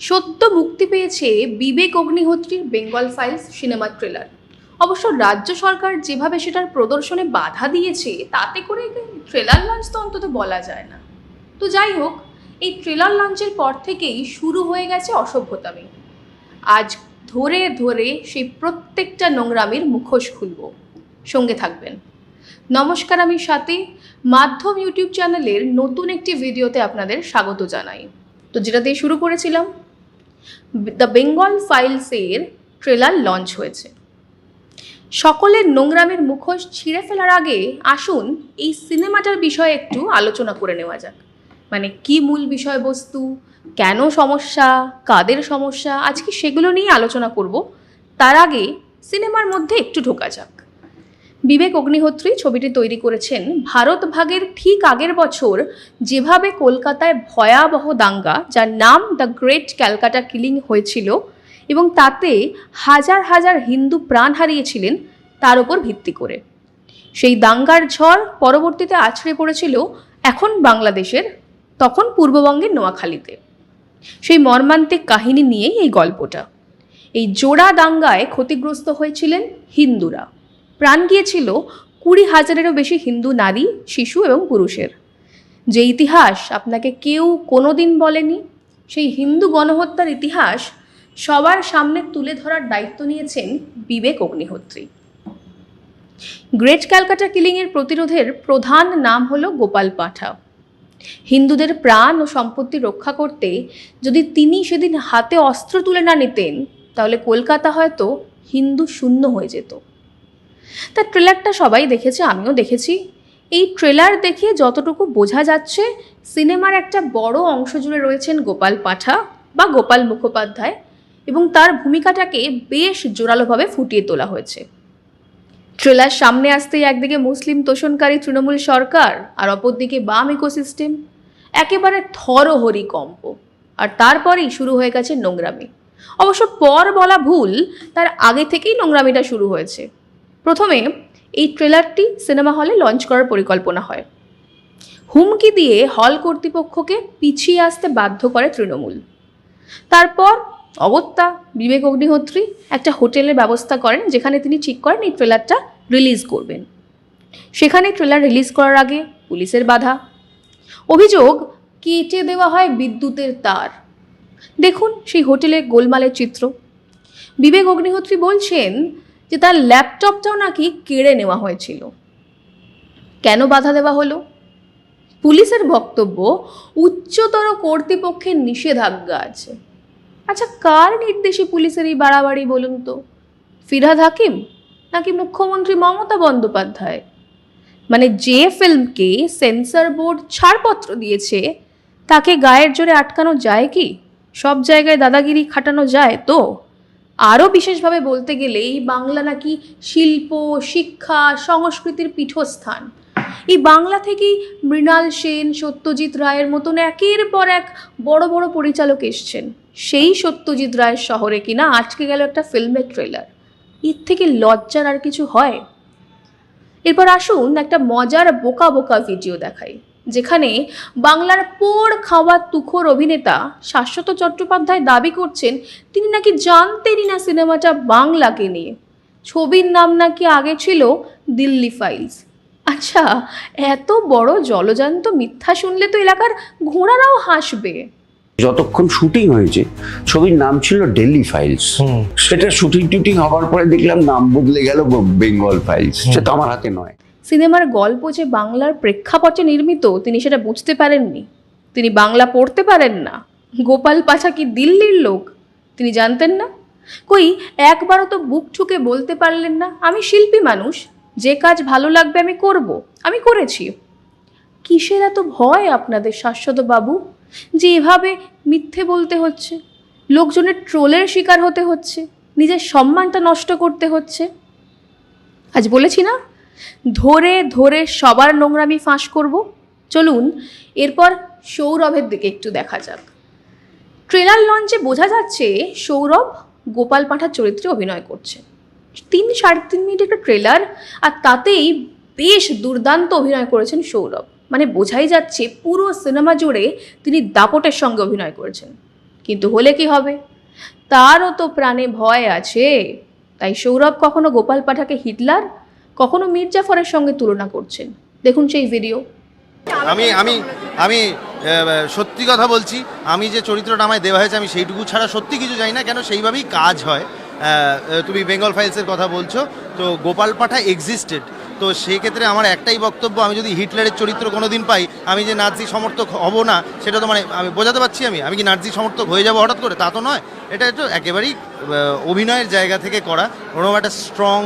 সদ্য মুক্তি পেয়েছে বিবেক অগ্নিহোত্রীর বেঙ্গল ফাইলস সিনেমার ট্রেলার অবশ্য রাজ্য সরকার যেভাবে সেটার প্রদর্শনে বাধা দিয়েছে, তাতে করে ট্রেলার লঞ্চ তো অন্তত বলা যায় না। তো যাই হোক, এই ট্রেলার লঞ্চের পর থেকেই শুরু হয়ে গেছে অসভ্যতামি আজ ধরে ধরে সেই প্রত্যেকটা নোংরামের মুখোশ খুলব। সঙ্গে থাকবেন। নমস্কার আমি সাথী। মাধ্যম ইউটিউব চ্যানেলের নতুন একটি ভিডিওতে আপনাদের স্বাগত জানাই। তো যেটা দিয়ে শুরু করেছিলাম দ্য বেঙ্গল ফাইলসের ট্রেলার লঞ্চ হয়েছে। সকলের নোংরামের মুখোশ ছিঁড়ে ফেলার আগে আসুন এই সিনেমাটার বিষয়ে একটু আলোচনা করে নেওয়া যাক। মানে কি মূল বিষয়বস্তু, কেন সমস্যা, কাদের সমস্যা, আজকে সেগুলো নিয়ে আলোচনা করব। তার আগে সিনেমার মধ্যে একটু ঢোকা যাক। বিবেক অগ্নিহোত্রী ছবিটি তৈরি করেছেন। ভারত ভাগের ঠিক আগের বছর যেভাবে কলকাতায় ভয়াবহ দাঙ্গা, যার নাম দ্য গ্রেট ক্যালকাটা কিলিং হয়েছিল এবং তাতে হাজার হাজার হিন্দু প্রাণ হারিয়েছিলেন, তার উপর ভিত্তি করে। সেই দাঙ্গার ঝড় পরবর্তীতে আছড়ে পড়েছিল এখন বাংলাদেশের, তখন পূর্ববঙ্গের নোয়াখালীতে। সেই মর্মান্তিক কাহিনী নিয়েই এই গল্পটা। এই জোড়া দাঙ্গায় ক্ষতিগ্রস্ত হয়েছিলেন হিন্দুরা। প্রাণ গিয়েছিল কুড়ি হাজারেরও বেশি হিন্দু নারী, শিশু এবং পুরুষের। যে ইতিহাস আপনাকে কেউ কোনোদিন বলেনি, সেই হিন্দু গণহত্যার ইতিহাস সবার সামনে তুলে ধরার দায়িত্ব নিয়েছেন বিবেক অগ্নিহোত্রী। গ্রেট ক্যালকাটা কিলিংয়ের প্রতিরোধের প্রধান নাম হল গোপাল পাঠা। হিন্দুদের প্রাণ ও সম্পত্তি রক্ষা করতে যদি তিনি সেদিন হাতে অস্ত্র তুলে না নিতেন, তাহলে কলকাতা হয়তো হিন্দু শূন্য হয়ে যেত। তার ট্রেলারটা সবাই দেখেছে, আমিও দেখেছি। এই ট্রেলার দেখে যতটুকু বোঝা যাচ্ছে সিনেমার একটা বড় অংশ জুড়ে রয়েছেন গোপাল পাঠা বা গোপাল মুখোপাধ্যায় এবং তার ভূমিকাটাকে বেশ জোরালোভাবে ফুটিয়ে তোলা হয়েছে। ট্রেলার সামনে আসতেই একদিকে মুসলিম তোষণকারী তৃণমূল সরকার আর অপরদিকে বাম ইকোসিস্টেম একেবারে থরহরি কম্প। আর তারপরেই শুরু হয়ে গেছে নোংরামি। অবশ্য পর বলা ভুল, তার আগে থেকেই নোংরামিটা শুরু হয়েছে। প্রথমে এই ট্রেলারটি সিনেমা হলে লঞ্চ করার পরিকল্পনা হয়। হুমকি দিয়ে হল কর্তৃপক্ষকে পিছিয়ে আসতে বাধ্য করে তৃণমূল। তারপর অগত্যা বিবেক অগ্নিহোত্রী একটা হোটেলের ব্যবস্থা করেন যেখানে তিনি ঠিক করেন এই ট্রেলারটা রিলিজ করবেন। সেখানে ট্রেলার রিলিজ করার আগে পুলিশের বাধা। অভিযোগ, কেটে দেওয়া হয় বিদ্যুতের তার। দেখুন সেই হোটেলে গোলমালের চিত্র। বিবেক অগ্নিহোত্রী বলছেন যে তার ল্যাপটপটাও নাকি কেড়ে নেওয়া হয়েছিল। কেন বাধা দেওয়া হলো? পুলিশের বক্তব্য, উচ্চতর কর্তৃপক্ষের নিষেধাজ্ঞা আছে। আচ্ছা কার নির্দেশে পুলিশের এই বাড়াবাড়ি বলুন তো? ফিরহাদ হাকিম নাকি মুখ্যমন্ত্রী মমতা বন্দ্যোপাধ্যায়? মানে যে ফিল্মকে সেন্সর বোর্ড ছাড়পত্র দিয়েছে, তাকে গায়ের জোরে আটকানো যায় কি? সব জায়গায় দাদাগিরি খাটানো যায় তো? আরও বিশেষভাবে বলতে গেলে এই বাংলা নাকি শিল্প, শিক্ষা, সংস্কৃতির পীঠস্থান। এই বাংলা থেকেই মৃণাল সেন, সত্যজিৎ রায়ের মতন একের পর এক বড় বড় পরিচালক এসছেন। সেই সত্যজিৎ রায়ের শহরে কিনা আটকে গেল একটা ফিল্মের ট্রেলার এর থেকে লজ্জার আর কিছু হয়? এরপর আসুন একটা মজার বোকা বোকা ভিডিও দেখাই। যেখানে বাংলার পোড় খাওয়া তুখোর অভিনেতা শাশ্বত চট্টোপাধ্যায় দাবি করছেন তিনি নাকি জানতেনই না সিনেমাটা বাংলাকে নিয়ে। ছবির নাম নাকি আগে ছিল দিল্লি ফাইলস। আচ্ছা এত বড় জলজান্ত মিথ্যা শুনলে তো এলাকার ঘোড়ারাও হাসবে। যতক্ষণ শুটিং হয়েছে ছবির নাম ছিল ডেলি ফাইলস। সেটা শুটিং টুটিং হওয়ার পরে দেখলাম নাম বদলে গেল বেঙ্গল ফাইলস। সেটা আমার হাতে নয়। সিনেমার গল্প যে বাংলার প্রেক্ষাপটে নির্মিত, তিনি সেটা বুঝতে পারেননি। তিনি বাংলা পড়তে পারেন না। গোপাল পাছা কি দিল্লির লোক? তিনি জানতেন না? কই, একবারও তো বুক ঠুকে বলতে পারলেন না, আমি শিল্পী মানুষ, যে কাজ ভালো লাগবে আমি করব, আমি করেছি। কিসের এত ভয় আপনাদের শাশ্বত বাবু, যে এভাবে মিথ্যে বলতে হচ্ছে? লোকজনের ট্রোলের শিকার হতে হচ্ছে, নিজের সম্মানটা নষ্ট করতে হচ্ছে? আজ বলেছি না? ধরে ধরে সবার নোংরামি ফাঁস করব। চলুন, এরপর সৌরভের দিকে একটু দেখা যাক। ট্রেলার লঞ্চে বোঝা যাচ্ছে সৌরভ গোপাল পাঠার চরিত্রে অভিনয় করছে। তিন সাড়ে তিন মিনিট একটা ট্রেলার আর তাতেই বেশ দুর্দান্ত অভিনয় করেছেন সৌরভ। মানে বোঝাই যাচ্ছে পুরো সিনেমা জুড়ে তিনি দাপটের সঙ্গে অভিনয় করেছেন। কিন্তু হলে কি হবে? তারও তো প্রাণে ভয় আছে। তাই সৌরভ কখনো গোপাল পাঠাকে হিটলার কখনো মির্জাফরের সঙ্গে তুলনা করছেন? দেখুন সেই ভিডিও আমি আমি আমি সত্যি কথা বলছি, আমি যে চরিত্রটা আমায় দেওয়া হয়েছে, আমি সেইটুকু ছাড়া সত্যি কিছু জানি না, কেন সেইভাবেই কাজ হয়। তুমি বেঙ্গল ফাইলসের কথা বলছো, তো গোপাল পাঠা এক্সিস্টেড তো সেই ক্ষেত্রে আমার একটাই বক্তব্য, আমি যদি হিটলারের চরিত্র কোনোদিন পাই, আমি যে নাজি সমর্থক হব না, সেটা তো মানে আমি বোঝাতে পারছি আমি। আমি কি নাজি সমর্থক হয়ে যাব হঠাৎ করে? তা তো নয়। এটা একটু একেবারেই অভিনয়ের জায়গা থেকে করা। ওরকম একটা স্ট্রং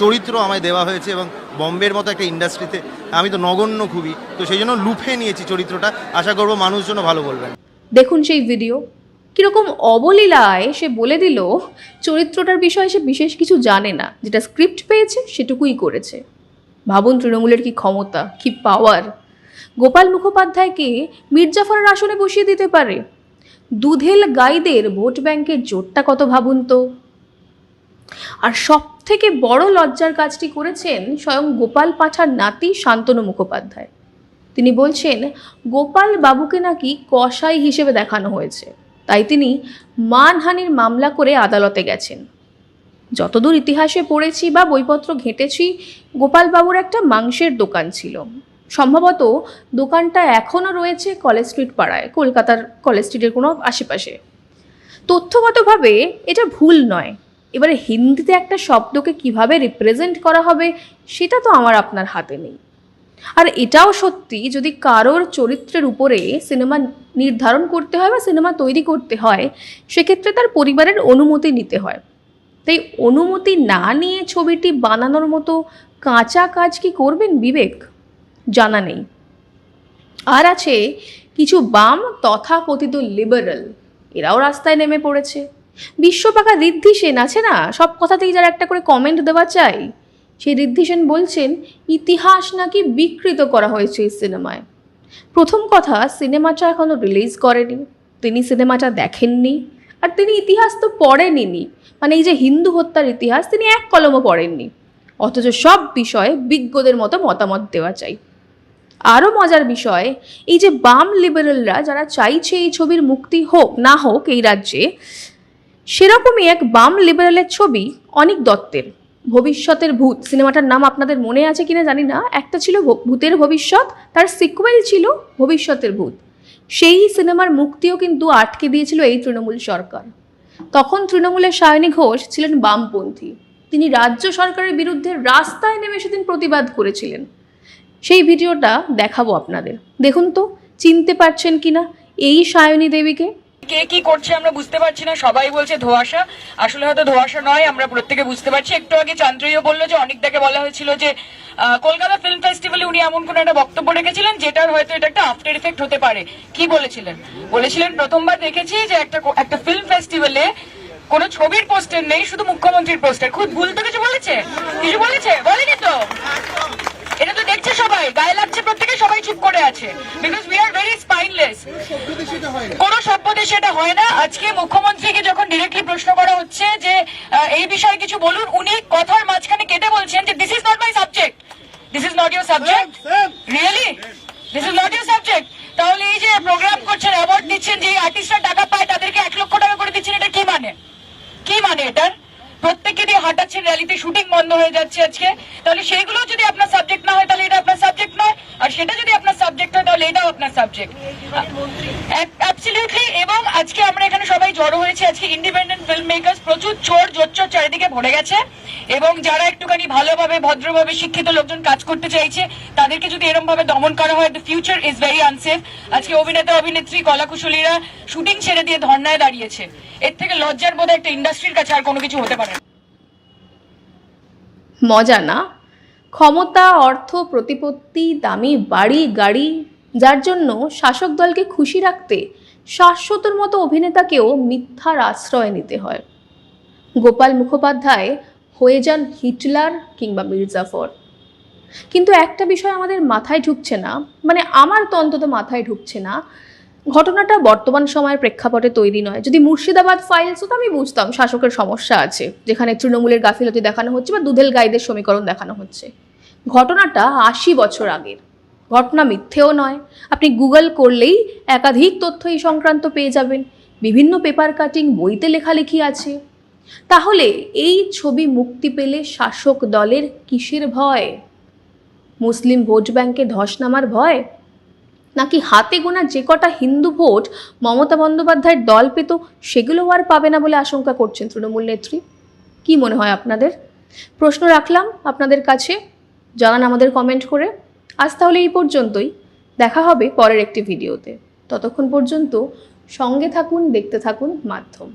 চরিত্র আমায় দেওয়া হয়েছে এবং বম্বের মতো একটা ইন্ডাস্ট্রিতে আমি তো নগণ্য খুবই। তো সেই জন্য লুফে নিয়েছি চরিত্রটা। আশা করব মানুষজন ভালো বলবেন। দেখুন সেই ভিডিও কীরকম অবলীলায় সে বলে দিল, চরিত্রটার বিষয়ে সে বিশেষ কিছু জানে না। যেটা স্ক্রিপ্ট পেয়েছে, সেটুকুই করেছে। ভাবুন তৃণমূলের কি ক্ষমতা, কি পাওয়ার গোপাল মুখোপাধ্যায়কে মির্জাফরের আসনে বসিয়ে দিতে পারে? দুধেল গাইদের ভোট ব্যাংকের জোরটা কত ভাবুন তো? আর সব থেকে বড় লজ্জার কাজটি করেছেন স্বয়ং গোপাল পাঠার নাতি শান্তনু মুখোপাধ্যায়। তিনি বলছেন, গোপাল বাবুকে নাকি কসাই হিসেবে দেখানো হয়েছে। তাই তিনি মানহানির মামলা করে আদালতে গেছেন। যতদূর ইতিহাসে পড়েছি বা বইপত্র ঘেঁটেছি, গোপালবাবুর একটা মাংসের দোকান ছিল। সম্ভবত দোকানটা এখনও রয়েছে কলেজ স্ট্রিট পাড়ায়, কলকাতার কলেজ স্ট্রিটের কোনো আশেপাশে। তথ্যগতভাবে এটা ভুল নয়। এবারে হিন্দিতে একটা শব্দকে কীভাবে রিপ্রেজেন্ট করা হবে, সেটা তো আমার আপনার হাতে নেই। আর এটাও সত্যি, যদি কারোর চরিত্রের উপরে সিনেমা নির্ধারণ করতে হয় বা সিনেমা তৈরি করতে হয়, সেক্ষেত্রে তার পরিবারের অনুমতি নিতে হয়। তাই অনুমতি না নিয়ে ছবিটি বানানোর মতো কাঁচা কাজ কি করবেন বিবেক? জানা নেই। আর আছে কিছু বাম তথাকথিত লিবারেল এরাও রাস্তায় নেমে পড়েছে। বিশ্বপাকা ঋদ্ধি সেন আছে না? সব কথাতেই যারা একটা করে কমেন্ট দেওয়া চাই সেই ঋদ্ধি সেন বলছেন, ইতিহাস নাকি বিকৃত করা হয়েছে এই সিনেমায়। প্রথম কথা, সিনেমাটা এখনও রিলিজ করেনি। তিনি সিনেমাটা দেখেননি। আর তিনি ইতিহাস তো পড়েনি মানে এই যে হিন্দু হত্যার ইতিহাস, তিনি এক কলমও পড়েননি। অথচ সব বিষয়ে বিজ্ঞদের মতো মতামত দেওয়া চাই। আরও মজার বিষয়, এই যে বাম লিবারেলরা যারা চাইছে এই ছবির মুক্তি হোক, না হোক এই রাজ্যে, সেরকমই এক বাম লিবারেলের ছবি অনিক দত্তের। ভবিষ্যতের ভূত। সিনেমাটার নাম আপনাদের মনে আছে কিনা জানি না। একটা ছিল ভূতের ভবিষ্যৎ, তার সিকুয়েল ছিল ভবিষ্যতের ভূত। সেই সিনেমার মুক্তিও কিন্তু আটকে দিয়েছিল এই তৃণমূল সরকার। তখন তৃণমূলের সায়নী ঘোষ ছিলেন বামপন্থী। তিনি রাজ্য সরকারের বিরুদ্ধে রাস্তায় নেমে সেদিন প্রতিবাদ করেছিলেন। সেই ভিডিওটা দেখাবো আপনাদের। দেখুন তো, চিনতে পারছেন কিনা এই সায়নী দেবীকে? কে কি করছে আমরা বুঝতে পারছি না, সবাই বলছে ধোঁয়াশা। আসলে হয়তো ধোঁয়াশা নয়, আমরা প্রত্যেকে বুঝতে পারছি। একটু আগে চান্দ্রীয় বলল যে অনেকটাকে বলা হয়েছিল যে কলকাতা ফিল্ম ফেস্টিভ্যালে উনি এমন কোন একটা বক্তব্য রেখেছিলেন যেটার হয়তো এটা একটা আফটার ইফেক্ট হতে পারে। কি বলেছিলেন? বলেছিলেন, প্রথমবার দেখেছি যে একটা একটা ফিল্ম ফেস্টিভ্যালে কোনো ছবির পোস্টার নেই, শুধু মুখ্যমন্ত্রীর পোস্টার খুব ভুল তো কিছু বলেছে? কিছু বলেছে? বলেনি তো? সবাই গায়ে লাগছে প্রত্যেকে সবাই চুপ করে আছে। Because we are very spineless কোন সভ্য দেশে এটা হয় না। আজকে মুখ্যমন্ত্রীকে যখন ডিরেক্টলি প্রশ্ন করা হচ্ছে যে এই বিষয়ে কিছু বলুন উনি কথার মাঝখানে কেটে বলছেন যে this is not my subject this is not your subject really this is not your subject তাহলে এই যে প্রোগ্রাম করছেন অ্যাওয়ার্ড দিচ্ছেন যে আর্টিস্টরা টাকা পায় তাদেরকে এক লক্ষ টাকা করে দিচ্ছেন এটা কি মানে? কি মানে এটার প্রত্যেককে দিয়ে হাঁটাচ্ছেন র্যালিতে শুটিং বন্ধ হয়ে যাচ্ছে আজকে। তাহলে সেগুলো যদি আপনার সাবজেক্ট না হয় তাহলে এটা সেটা যদি আপনার সাবজেক্ট হয়, তাহলে এটাও আপনার সাবজেক্ট অ্যাবসলিউটলি এবং আজকে আমরা এখানে সবাই জড়ো হয়েছে। আজকে ইন্ডিপেন্ডেন্ট ফিল্ম মেকার্স প্রচুর চোর, জোচ্চোর চারিদিকে ভরে গেছে। এবং যারা একটুখানি ভালোভাবে, ভদ্রভাবে শিক্ষিত লোকজন কাজ করতে চাইছে, তাদেরকে যদি এরকম ভাবে দমন করা হয় the future is very unsafe আজকে অভিনেতা, অভিনেত্রী কলাকুশলীরা শুটিং ছেড়ে দিয়ে ধর্নায় দাঁড়িয়েছে। এর থেকে লজ্জার বোধ একটা ইন্ডাস্ট্রির কাছে আর কোনো কিছু হতে পারে না। মজা না? ক্ষমতা, অর্থ, প্রতিপত্তি, দামি বাড়ি, গাড়ি, যার জন্য শাসক দলকে খুশি রাখতে শাশ্বতর মতো অভিনেতাকেও মিথ্যার আশ্রয় নিতে হয়। গোপাল মুখোপাধ্যায় হয়ে যান হিটলার কিংবা মির্জাফর। কিন্তু একটা বিষয় আমাদের মাথায় ঢুকছে না মানে আমার তো অন্তত মাথায় ঢুকছে না ঘটনাটা বর্তমান সময়ের প্রেক্ষাপটে তৈরি নয়। যদি মুর্শিদাবাদ ফাইলস হতো আমি বুঝতাম শাসকের সমস্যা আছে, যেখানে তৃণমূলের গাফিলতি দেখানো হচ্ছে বা দুধেল গাইদের সমীকরণ দেখানো হচ্ছে। ঘটনাটা আশি বছর আগের। ঘটনা মিথ্যেও নয়। আপনি গুগল করলেই একাধিক তথ্য এই সংক্রান্ত পেয়ে যাবেন। বিভিন্ন পেপার কাটিং বইতে লেখালেখি আছে। তাহলে এই ছবি মুক্তি পেলে শাসক দলের কিসের ভয়? মুসলিম ভোট ব্যাংকে ধস নামার ভয়? নাকি হাতে গোনা যে কটা হিন্দু ভোট মমতা বন্দ্যোপাধ্যায়ের দল পেত সেগুলো আর পাবে না বলে আশঙ্কা করছেন তৃণমূল নেত্রী? কি মনে হয় আপনাদের? প্রশ্ন রাখলাম আপনাদের কাছে, জানান আমাদের কমেন্ট করে। আজ তাহলে এই পর্যন্তই। দেখা হবে পরের একটি ভিডিওতে। ততক্ষণ পর্যন্ত সঙ্গে থাকুন, দেখতে থাকুন, মাধ্যম।